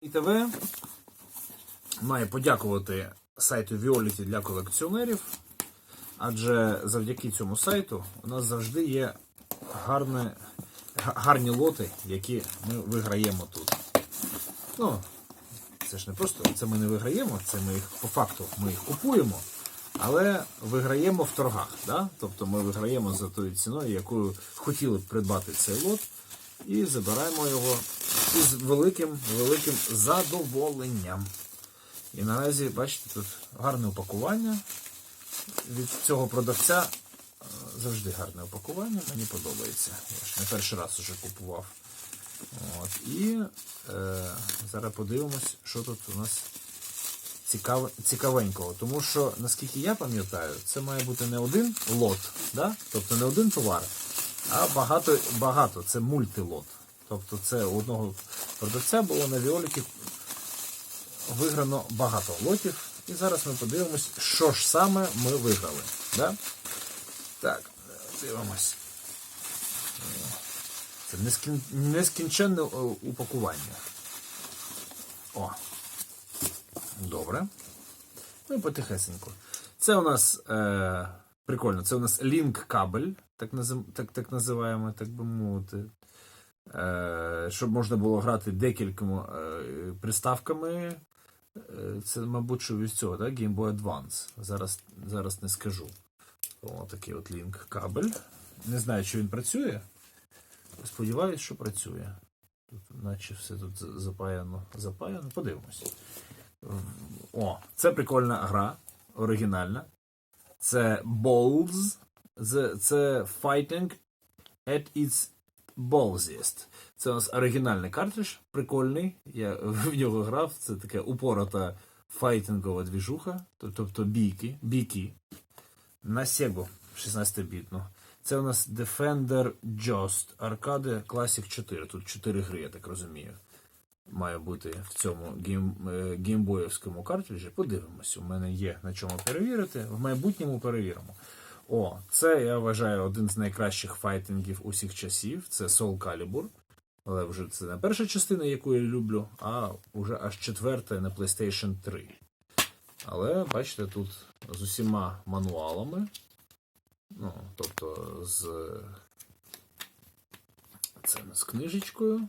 ІТВ має подякувати сайту Violet для колекціонерів, адже завдяки цьому сайту у нас завжди є гарне, гарні лоти, які ми виграємо тут. Ну, це ж не просто це ми не виграємо, це ми їх по факту ми їх купуємо, але виграємо в торгах. Да? Тобто ми виграємо за тою ціною, якою хотіли б придбати цей лот, і забираємо його із великим великим задоволенням. І наразі, бачите, тут гарне упакування. Від цього продавця е, завжди гарне упакування, мені подобається. Я ж не перший раз уже купував. От. І е, зараз подивимось, що тут у нас цікав, цікавенького. Тому що, наскільки я пам'ятаю, це має бути не один лот, да? тобто не один товар, а багато, багато. це мультилот. Тобто це у одного продавця було на Віоліки виграно багато лотів. І зараз ми подивимось, що ж саме ми виграли. Да? Так, дивимось. Це нескін... нескінченне е, упакування. О. Добре. Ну і потихесенько. Це у нас е, прикольно, це у нас лінк кабель, так, назив... так, так називаємо, так би мовити. Е, щоб можна було грати декількома е, приставками. Е, Це, мабуть, що від цього, так? Game Boy Advance. Зараз, зараз не скажу. О, такий от лінк кабель. Не знаю, чи він працює. Сподіваюсь, що працює. Тут, наче все тут запаяно. Запаяно. Подивимось. О, це прикольна гра, оригінальна. Це Balls. Це, це Fighting at its ballsiest. Це у нас оригінальний картридж, прикольний. Я в нього грав. Це така упорота файтингова двіжуха, тобто бійки, бійки. На Sega 16-бітну. Це у нас Defender Joust Arcade Classic 4. Тут 4 гри, я так розумію. Має бути в цьому гейм, е, геймбоївському картриджі. Подивимось, у мене є на чому перевірити. В майбутньому перевіримо. О, це я вважаю один з найкращих файтингів усіх часів. Це Soul Calibur. Але вже це не перша частина, яку я люблю, а вже аж четверта на PlayStation 3. Але бачите, тут з усіма мануалами. Ну, тобто з. Це з книжечкою,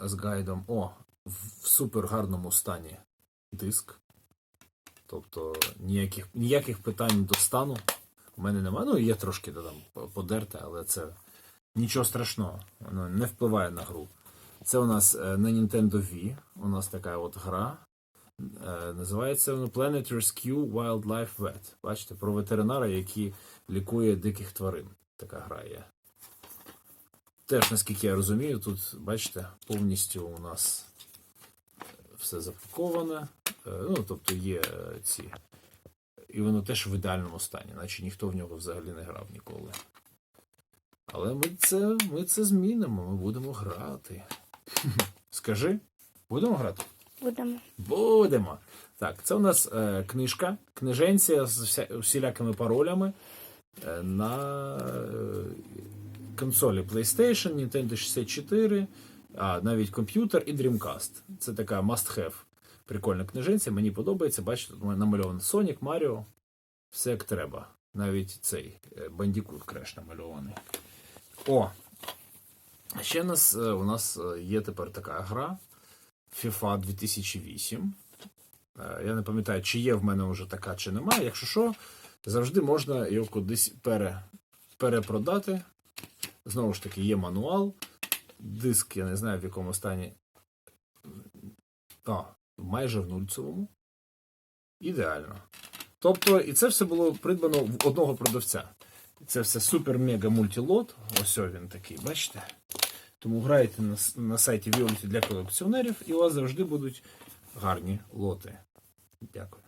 з гайдом. О, в супер гарному стані диск. Тобто ніяких, ніяких питань до стану у мене немає. Ну, є трошки там подерте, але це нічого страшного. Воно не впливає на гру. Це у нас е, на Nintendo Wii. У нас така от гра. Е, Називається воно Planet Rescue Wildlife Vet. Бачите, про ветеринара, який лікує диких тварин. Така гра є. Теж, наскільки я розумію, тут, бачите, повністю у нас все запаковане. Е, Ну, тобто є е, ці. І воно теж в ідеальному стані, наче ніхто в нього взагалі не грав ніколи. Але ми це, ми це змінимо, ми будемо грати. Скажи, будемо грати? Будемо. Будемо. Так, це у нас е, книжка, книженція з вся, всілякими паролями е, на е, консолі PlayStation, Nintendo 64, а навіть комп'ютер і Dreamcast. Це така must-have. Прикольна книженця, мені подобається. Бачите, намальований Sonic, Mario, все як треба. Навіть цей е, Bandicoot Crash намальований. О! Ще нас, е, у нас е, є тепер така гра. FIFA 2008. Е, Я не пам'ятаю, чи є в мене вже така, чи немає. Якщо що, завжди можна його кудись пере, перепродати. Знову ж таки, є мануал. Диск, я не знаю, в якому стані. А, майже в нульцевому. Ідеально. Тобто, і це все було придбано в одного продавця. Це все супер-мега мультилот. Ось він такий, бачите? Тому грайте на, на сайті Violet для колекціонерів, і у вас завжди будуть гарні лоти. Дякую.